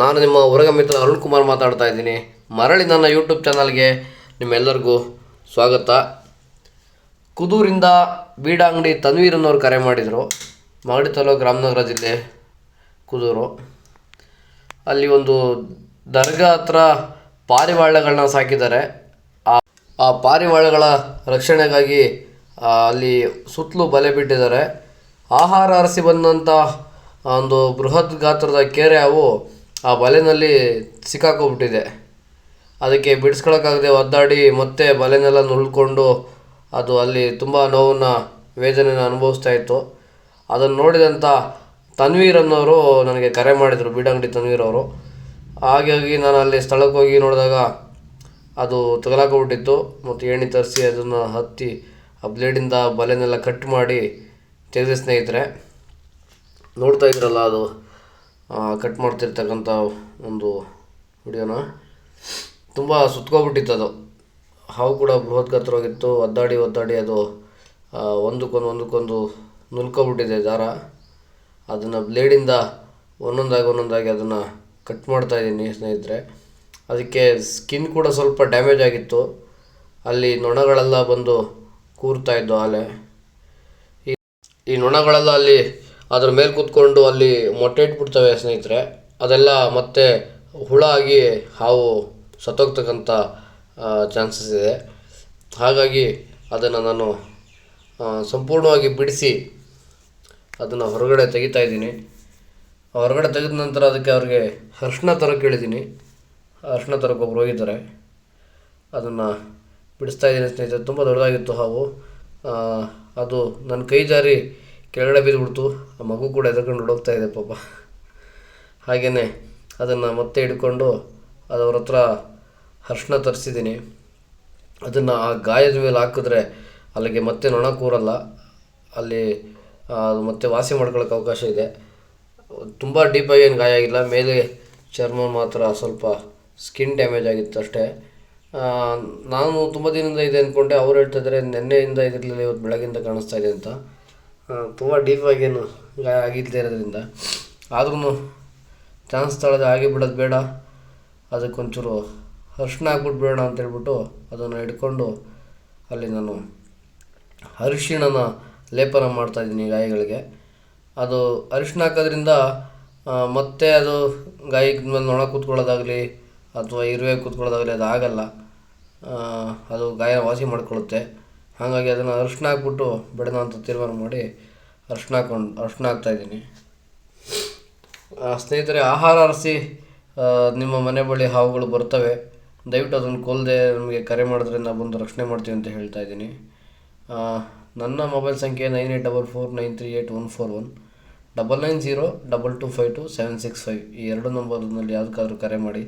ನಾನು ನಿಮ್ಮ ಹೊರಗ ಮಿತ್ರ ಅರುಣ್ ಕುಮಾರ್ ಮಾತಾಡ್ತಾ ಇದ್ದೀನಿ. ಮರಳಿ ನನ್ನ ಯೂಟ್ಯೂಬ್ ಚಾನಲ್ಗೆ ನಿಮ್ಮೆಲ್ಲರಿಗೂ ಸ್ವಾಗತ. ಕುದೂರಿಂದ ಬೀಡಾಂಗಡಿ ತನ್ವೀರ್ ಅನ್ನೋರು ಕರೆ ಮಾಡಿದರು. ಮಾಗಡಿ ತಾಲೂಕು ರಾಮನಗರ ಜಿಲ್ಲೆ ಕುದೂರು. ಅಲ್ಲಿ ಒಂದು ದರ್ಗಾ ಹತ್ರ ಪಾರಿವಾಳಗಳನ್ನ ಸಾಕಿದ್ದಾರೆ. ಆ ಪಾರಿವಾಳಗಳ ರಕ್ಷಣೆಗಾಗಿ ಅಲ್ಲಿ ಸುತ್ತಲೂ ಬಲೆ ಬಿಟ್ಟಿದ್ದಾರೆ. ಆಹಾರ ಅರಸಿ ಬಂದಂಥ ಒಂದು ಬೃಹತ್ ಗಾತ್ರದ ಕೆರೆ ಅವು ಆ ಬಲೆನಲ್ಲಿ ಸಿಕ್ಕಾಕೊಂಡ್ಬಿಟ್ಟಿದೆ. ಅದಕ್ಕೆ ಬಿಡಿಸ್ಕೊಳಕ್ಕಾಗದೆ ಒದ್ದಾಡಿ ಮತ್ತೆ ಬಲೆನೆಲ್ಲ ನುಳ್ಕೊಂಡು ಅದು ಅಲ್ಲಿ ತುಂಬ ನೋವನ್ನು ವೇದನೆನ ಅನುಭವಿಸ್ತಾ ಇತ್ತು. ಅದನ್ನು ನೋಡಿದಂಥ ತನ್ವೀರ್ ಅನ್ನೋರು ನನಗೆ ಕರೆ ಮಾಡಿದರು, ಬೀಡಂಗಡಿ ತನ್ವೀರ್ ಅವರು. ಹಾಗಾಗಿ ನಾನು ಅಲ್ಲಿ ಸ್ಥಳಕ್ಕೆ ಹೋಗಿ ನೋಡಿದಾಗ ಅದು ತಗಲಾಕೊಂಡ್ಬಿಟ್ಟಿತ್ತು ಮತ್ತು ಏಣಿ ತರಿಸಿ ಅದನ್ನು ಹತ್ತಿ ಆ ಬ್ಲೇಡಿಂದ ಬಲೆನೆಲ್ಲ ಕಟ್ ಮಾಡಿ ತೆಗೆದ ಸ್ನೇಹಿತರೆ. ನೋಡ್ತಾ ಇದ್ರಲ್ಲ ಅದು. ಕಟ್ ಮಾಡ್ತಿರ್ತಕ್ಕಂಥ ಒಂದು ವಿಡಿಯೋನ ತುಂಬ ಸುತ್ಕೋಬಿಟ್ಟಿತ್ತು ಅದು. ಹಾವು ಕೂಡ ಬೃಹತ್ ಗಾತ್ರವಾಗಿತ್ತು ಒದ್ದಾಡಿ ಒದ್ದಾಡಿ ಅದು ಒಂದಕ್ಕೊಂದು ಒಂದಕ್ಕೊಂದು ನುಲ್ಕೊಬಿಟ್ಟಿದೆ ದಾರ. ಅದನ್ನು ಬ್ಲೇಡಿಂದ ಒಂದೊಂದಾಗಿ ಒಂದೊಂದಾಗಿ ಅದನ್ನು ಕಟ್ ಮಾಡ್ತಾ ಇದ್ದೀನಿ ಸ್ನೇಹಿತರೆ. ಅದಕ್ಕೆ ಸ್ಕಿನ್ ಕೂಡ ಸ್ವಲ್ಪ ಡ್ಯಾಮೇಜ್ ಆಗಿತ್ತು. ಅಲ್ಲಿ ನೊಣಗಳೆಲ್ಲ ಬಂದು ಕೂರ್ತಾ ಇದ್ದೋ ಆಲೆ. ಈ ನೊಣಗಳೆಲ್ಲ ಅಲ್ಲಿ ಅದ್ರ ಮೇಲೆ ಕೂತ್ಕೊಂಡು ಅಲ್ಲಿ ಮೊಟ್ಟೆ ಇಟ್ಬಿಡ್ತವೆ ಸ್ನೇಹಿತರೆ. ಅದೆಲ್ಲ ಮತ್ತೆ ಹುಳ ಆಗಿ ಹಾವು ಸತ್ತೋಗ್ತಕ್ಕಂಥ ಚಾನ್ಸಸ್ ಇದೆ. ಹಾಗಾಗಿ ಅದನ್ನು ನಾನು ಸಂಪೂರ್ಣವಾಗಿ ಬಿಡಿಸಿ ಅದನ್ನು ಹೊರಗಡೆ ತೆಗಿತಾ ಇದ್ದೀನಿ. ಹೊರಗಡೆ ತೆಗೆದ ನಂತರ ಅದಕ್ಕೆ ಅವ್ರಿಗೆ ಅರ್ಶಿನ ತರಕ್ಕೆ ಹೇಳಿದ್ದೀನಿ ಅರ್ಶಿನ ತರಕ್ಕೆ ಒಬ್ರು ಹೋಗಿದ್ದಾರೆ. ಅದನ್ನು ಬಿಡಿಸ್ತಾ ಇದ್ದೀನಿ ಸ್ನೇಹಿತರೆ. ತುಂಬ ದೊಡ್ಡದಾಗಿತ್ತು ಹಾವು. ಅದು ನನ್ನ ಕೈ ಜಾರಿ ಕೆಳಗಡೆ ಬಿದ್ದುಬಿಡ್ತು ಆ ಮಗು ಕೂಡ ಎದ್ಕೊಂಡು ಓಡೋಗ್ತಾ ಇದೆ ಪಾಪ. ಹಾಗೆಯೇ ಅದನ್ನು ಮತ್ತೆ ಹಿಡ್ಕೊಂಡು ಅದು ಹತ್ರ ಅರ್ಶಿನ ತರಿಸಿದ್ದೀನಿ. ಅದನ್ನು ಆ ಗಾಯದ ಮೇಲೆ ಹಾಕಿದ್ರೆ ಅಲ್ಲಿಗೆ ಮತ್ತೆ ನೊಣ ಕೂರಲ್ಲ. ಅಲ್ಲಿ ಮತ್ತೆ ವಾಸಿ ಮಾಡ್ಕೊಳ್ಳೋಕೆ ಅವಕಾಶ ಇದೆ. ತುಂಬ ಡೀಪಾಗಿ ಏನು ಗಾಯ ಆಗಿಲ್ಲ. ಮೇಲೆ ಚರ್ಮ ಮಾತ್ರ ಸ್ವಲ್ಪ ಸ್ಕಿನ್ ಡ್ಯಾಮೇಜ್ ಆಗಿತ್ತು ಅಷ್ಟೇ. ನಾನು ತುಂಬ ದಿನದಿಂದ ಇದೆ ಅಂದ್ಕೊಂಡೆ ಅವ್ರು ಹೇಳ್ತಾ ಇದ್ದಾರೆ ನಿನ್ನೆಯಿಂದ ಇದಿರಲಿಲ್ಲ ಇವತ್ತು ಬೆಳಗಿಂದ ಕಾಣಿಸ್ತಾ ಇದೆ ಅಂತ. ತುಂಬ ಡೀಪಾಗಿ ಏನು ಗಾಯ ಆಗಿಲ್ಲದೆ ಇರೋದ್ರಿಂದ. ಆದ್ರೂ ಚಾನ್ಸ್ ತಳೆದು ಆಗಿ ಬಿಡೋದು ಬೇಡ. ಅದಕ್ಕೊಂಚೂರು ಅರ್ಶಿನ ಹಾಕ್ಬಿಟ್ಟು ಅಂತ ಹೇಳ್ಬಿಟ್ಟು ಅದನ್ನು ಹಿಡ್ಕೊಂಡು ಅಲ್ಲಿ ನಾನು ಅರಿಶಿಣನ ಲೇಪನ ಮಾಡ್ತಾಯಿದ್ದೀನಿ ಗಾಯಗಳಿಗೆ. ಅದು ಅರಿಶಿಣ ಹಾಕೋದ್ರಿಂದ ಮತ್ತೆ ಅದು ಗಾಯದ ಮೇಲೆ ನೊಣ ಕೂತ್ಕೊಳ್ಳೋದಾಗಲಿ ಅಥವಾ ಇರುವೆ ಕೂತ್ಕೊಳ್ಳೋದಾಗಲಿ ಅದು ಆಗಲ್ಲ. ಅದು ಗಾಯ ವಾಸಿ ಮಾಡ್ಕೊಳ್ಳುತ್ತೆ. ಹಾಗಾಗಿ ಅದನ್ನು ಅರಿಶಿಣ ಹಾಕ್ಬಿಟ್ಟು ಬಿಡೋಣ ಅಂತ ತೀರ್ಮಾನ ಮಾಡಿ ಅರಿಶಿಣ ಹಾಕೊಂಡು ಅರಿಶಿಣ ಹಾಕ್ತಾಯಿದ್ದೀನಿ ಸ್ನೇಹಿತರೆ, ಆಹಾರ ಅರಸಿ ನಿಮ್ಮ ಮನೆ ಬಳಿ ಹಾವುಗಳು ಬರ್ತವೆ. ದಯವಿಟ್ಟು ಅದನ್ನು ಕೊಲ್ಲದೆ ನಮಗೆ ಕರೆ ಮಾಡಿದ್ರೆ ಬಂದು ರಕ್ಷಣೆ ಮಾಡ್ತೀವಿ ಅಂತ ಹೇಳ್ತಾ ಇದ್ದೀನಿ. ನನ್ನ ಮೊಬೈಲ್ ಸಂಖ್ಯೆ nine eight double four nine three eight one four one. Double nine zero double two five two seven six five. ಈ ಎರಡು ನಂಬರ್ನಲ್ಲಿ ಯಾವುದಕ್ಕಾದ್ರೂ ಕರೆ ಮಾಡಿ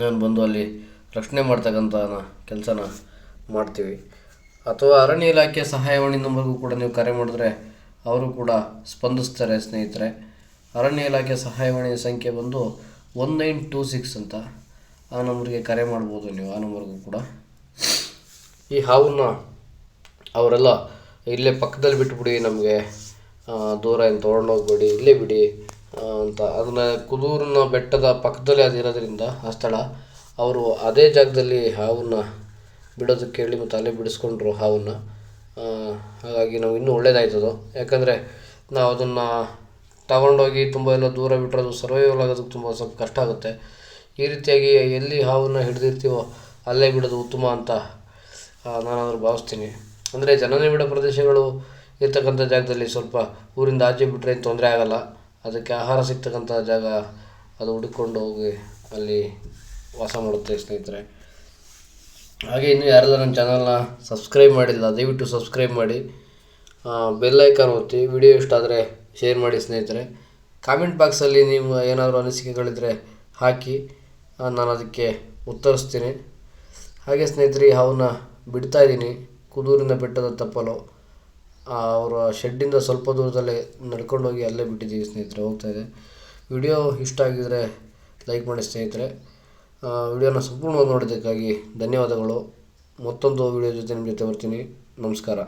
ನಾನು ಬಂದು ಅಲ್ಲಿ ರಕ್ಷಣೆ ಮಾಡ್ತಕ್ಕಂಥ ಕೆಲಸನ ಮಾಡ್ತೀವಿ. ಅಥವಾ ಅರಣ್ಯ ಇಲಾಖೆ ಸಹಾಯವಾಣಿ ನಂಬರ್ಗೂ ಕೂಡ ನೀವು ಕರೆ ಮಾಡಿದ್ರೆ ಅವರು ಕೂಡ ಸ್ಪಂದಿಸ್ತಾರೆ ಸ್ನೇಹಿತರೆ. ಅರಣ್ಯ ಇಲಾಖೆ ಸಹಾಯವಾಣಿ ಸಂಖ್ಯೆ ಬಂದು ಒನ್ ನೈನ್ ಟೂ ಸಿಕ್ಸ್ ಅಂತ. ಆ ನಂಬರ್ಗೆ ಕರೆ ಮಾಡ್ಬೋದು ನೀವು, ಆ ನಂಬರ್ಗೂ ಕೂಡ. ಈ ಹಾವನ್ನ ಅವರೆಲ್ಲ ಇಲ್ಲೇ ಪಕ್ಕದಲ್ಲಿ ಬಿಟ್ಬಿಡಿ ನಮಗೆ. ದೂರ ಏನು ತೊಗೊಂಡೋಗ್ಬೇಡಿ ಇಲ್ಲೇ ಬಿಡಿ ಅಂತ. ಅದನ್ನ ಕುದೂರಿನ ಬೆಟ್ಟದ ಪಕ್ಕದಲ್ಲಿ ಅದಿರೋದ್ರಿಂದ, ಆ ಸ್ಥಳ, ಅವರು ಅದೇ ಜಾಗದಲ್ಲಿ ಹಾವನ್ನ ಬಿಡೋದಕ್ಕೆ ಹೇಳಿ ಮತ್ತು ಅಲ್ಲೇ ಬಿಡಿಸ್ಕೊಂಡ್ರು ಹಾವನ್ನ. ಹಾಗಾಗಿ ನಾವು ಇನ್ನೂ ಅದು. ಯಾಕಂದರೆ ನಾವು ಅದನ್ನು ತಗೊಂಡೋಗಿ ತುಂಬ ಎಲ್ಲ ದೂರ ಬಿಟ್ಟರೆ ಅದು ಸರ್ವೈವಲ್ ಆಗೋದಕ್ಕೆ ತುಂಬ ಸ್ವಲ್ಪ ಕಷ್ಟ ಆಗುತ್ತೆ. ಈ ರೀತಿಯಾಗಿ ಎಲ್ಲಿ ಹಾವನ್ನು ಹಿಡಿದಿರ್ತೀವೋ ಅಲ್ಲೇ ಬಿಡೋದು ಉತ್ತಮ ಅಂತ ನಾನಾದರೂ ಭಾವಿಸ್ತೀನಿ. ಅಂದರೆ ಜನನಿಬಿಡ ಪ್ರದೇಶಗಳು ಇರ್ತಕ್ಕಂಥ ಜಾಗದಲ್ಲಿ ಸ್ವಲ್ಪ ಊರಿಂದ ಆಚೆ ಬಿಟ್ಟರೆ ಏನು ತೊಂದರೆ ಆಗೋಲ್ಲ. ಅದಕ್ಕೆ ಆಹಾರ ಸಿಗ್ತಕ್ಕಂಥ ಜಾಗ ಅದು ಹುಡುಕೊಂಡು ಹೋಗಿ ಅಲ್ಲಿ ವಾಸ ಮಾಡುತ್ತೆ ಸ್ನೇಹಿತರೆ. ಹಾಗೆ ಇನ್ನೂ ಯಾರೆಲ್ಲ ನನ್ನ ಚಾನಲ್ನ ಸಬ್ಸ್ಕ್ರೈಬ್ ಮಾಡಿಲ್ಲ, ದಯವಿಟ್ಟು ಸಬ್ಸ್ಕ್ರೈಬ್ ಮಾಡಿ. ಬೆಲ್ ಐಕಾನ್ ಒತ್ತಿ ವಿಡಿಯೋ ಇಷ್ಟ ಆದರೆ ಶೇರ್ ಮಾಡಿ ಸ್ನೇಹಿತರೆ. ಕಾಮೆಂಟ್ ಬಾಕ್ಸಲ್ಲಿ ನೀವು ಏನಾದರೂ ಅನಿಸಿಕೆಗಳಿದ್ದರೆ ಹಾಕಿ ನಾನು ಅದಕ್ಕೆ ಉತ್ತರಿಸ್ತೀನಿ. ಹಾಗೆ ಸ್ನೇಹಿತರೆ ಅವನ್ನ ಬಿಡ್ತಾ ಇದ್ದೀನಿ. ಕುದೂರಿನ ಬೆಟ್ಟದ ತಪ್ಪಲು ಅವರ ಶೆಡ್ಡಿಂದ ಸ್ವಲ್ಪ ದೂರದಲ್ಲೇ ನಡ್ಕೊಂಡೋಗಿ ಅಲ್ಲೇ ಬಿಟ್ಟಿದ್ದೀವಿ ಸ್ನೇಹಿತರೆ ಹೋಗ್ತಾಯಿದೆ ವಿಡಿಯೋ ಇಷ್ಟ ಆಗಿದ್ದರೆ ಲೈಕ್ ಮಾಡಿ ಸ್ನೇಹಿತರೆ. ವಿಡಿಯೋನ ಸಂಪೂರ್ಣವಾಗಿ ನೋಡಿದ್ದಕ್ಕಾಗಿ ಧನ್ಯವಾದಗಳು. ಮತ್ತೊಂದು ವಿಡಿಯೋ ಜೊತೆ ನಿಮ್ಮ ಜೊತೆ ಬರ್ತೀನಿ. ನಮಸ್ಕಾರ.